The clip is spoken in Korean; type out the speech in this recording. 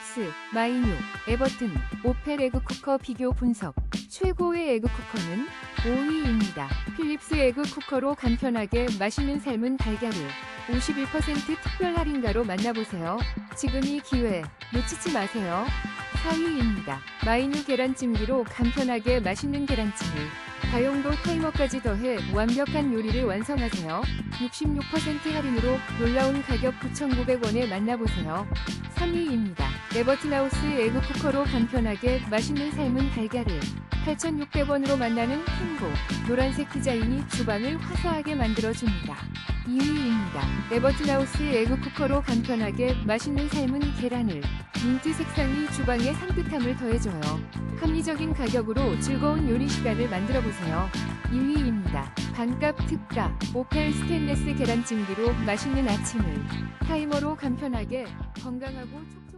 필립스, 마이뉴, 에버튼, 오펠 에그쿠커 비교 분석. 최고의 에그쿠커는 5위입니다. 필립스 에그쿠커로 간편하게 맛있는 삶은 달걀을 51% 특별 할인가로 만나보세요. 지금이 기회, 놓치지 마세요. 4위입니다. 마이뉴 계란찜기로 간편하게 맛있는 계란찜을 다용도 타이머까지 더해 완벽한 요리를 완성하세요. 66% 할인으로 놀라운 가격 9,900원에 만나보세요. 3위입니다. 에버튼하우스 에그쿠커로 간편하게 맛있는 삶은 달걀을 8,600원으로 만나는 행복. 노란색 디자인이 주방을 화사하게 만들어줍니다. 2위입니다. 에버튼하우스 에그쿠커로 간편하게 맛있는 삶은 계란을 민트 색상이 주방에 산뜻함을 더해줘요. 합리적인 가격으로 즐거운 요리 시간을 만들어보세요. 2위입니다. 반값 특가 오펠 스테인레스 계란찜기로 맛있는 아침을 타이머로 간편하게 건강하고 촉